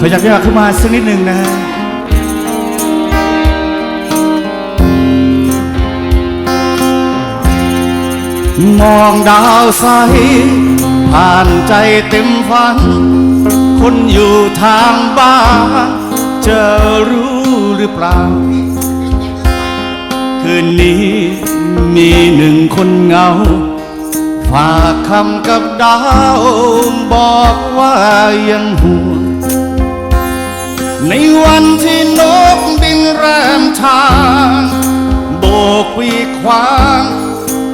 ขยับยากขึ้นมาสักนิดหนึ่งนะฮะมองดาวใสผ่านใจเต็มฝัน คนอยู่ทางบ้านจะรู้หรือเปล่า คืนนี้มีหนึ่งคนเงา ฝากคำกับดาว บอกว่ายังห่วง แรมทางโบกปีกขวาง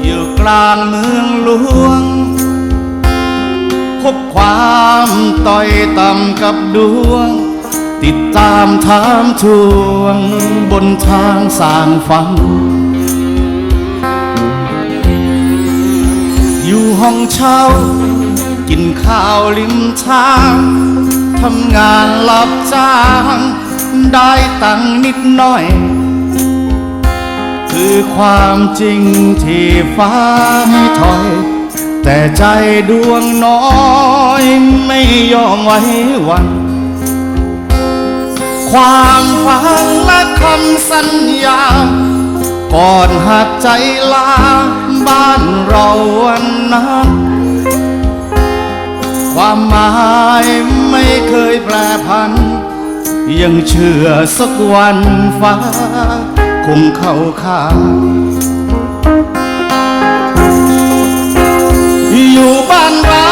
อยู่กลางเมืองหลวง พบความต้อยต่ำกับดวง ติดตามถามทวง บนทางสางฝันอยู่ห้องเช่า กินข้าวริมทางทำงานรับจ้าง ได้ตังค์นิดหน่อย คือความจริงที่ฟ้าให้ถอย แต่ใจดวงน้อยไม่ยอมไว้วัน ความฝันและคำสัญญา ก่อนหักใจลาบ้านเราวันนั้นความหมายไม่เคยแปรผัน ยังเชื่อสักวันฟ้า คงเข้าข้างอยู่บ้านเรา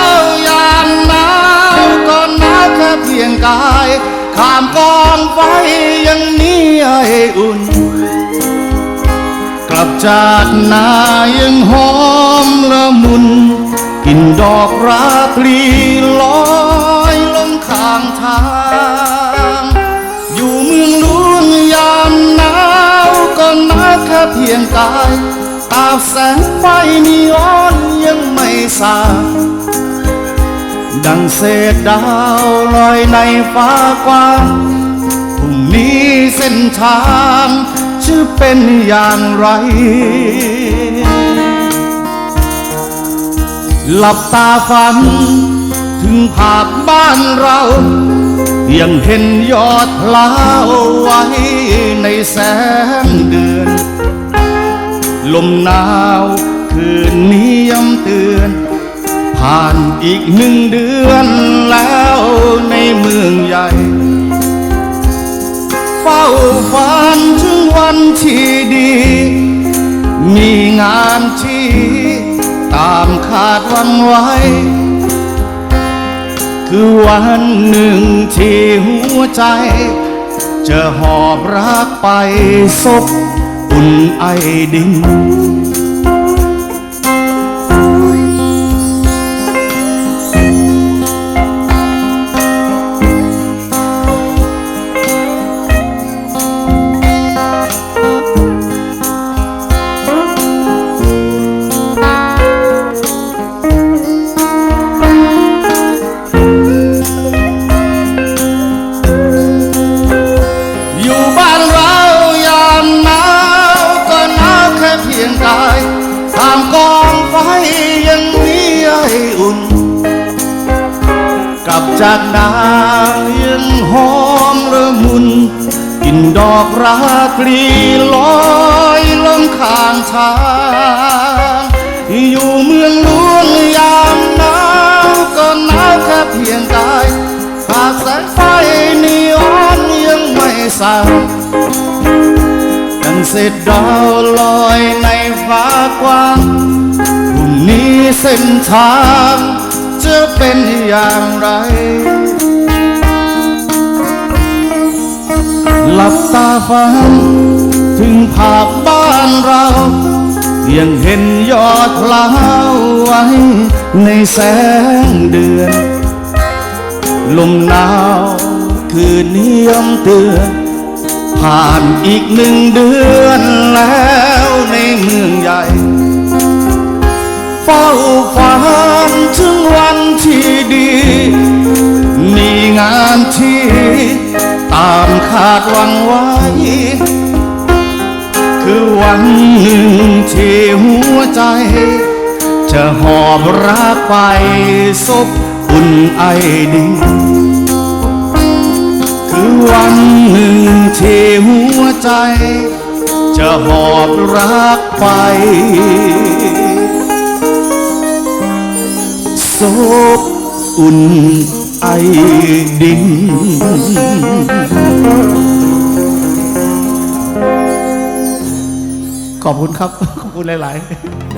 ยามหนาวก็หนาวแค่เพียงกายข้ามกองไฟยังนี้ให้อุ่น กลับจากนายังหอมละมุน กินดอกราตรีลอยลงข้างทาง กายตาแสงไฟนีออนยังไม่สาดังเศษดาวลอยในฟ้ากว้างพรุ่งนี้เส้นทางจะเป็นอย่างไร หลับตาฝัน ถึงภาพบ้านเรา ยังเห็นยอดพลาวไว้ในแสงเดือน ลมหนาว คืนนี้ย้ำเตือน ผ่านอีกหนึ่งเดือนแล้วในเมืองใหญ่ เฝ้าฝันถึงวันที่ดี มีงานที่ตามคาดวันไว้ คือวันหนึ่งที่หัวใจ จะหอบรักไปซบ อุ่นไจากนายังหอมระมุนกลินดอกราตรีลอยลงข้างทางอยู่เมืองหลวงยามหนาวก็หนาวแค่เพียงกายหากแสงไฟนีออนยังไม่สางดังเศษดาวลอยในฟ้ากว้างพรุ่งนี้เส้นทาง จะเป็นอย่างไร หลับตาฝันถึงภาพบ้านเรายังเห็นยอดพลาวไว้ในแสงเดือน ลมหนาวคืนนี้ย้ำเตือน ผ่านอีกหนึ่งเดือนแล้วในเมืองใหญ่ เฝ้าฝัน วันหนึ่งที่หัวใจ จะหอบรักไปซบอุ่นไอดินวันหนึ่งที่หัวใจจะหอบรักไปซบอุ่นไอดิน ขอบคุณครับ ขอบคุณหลาย ๆ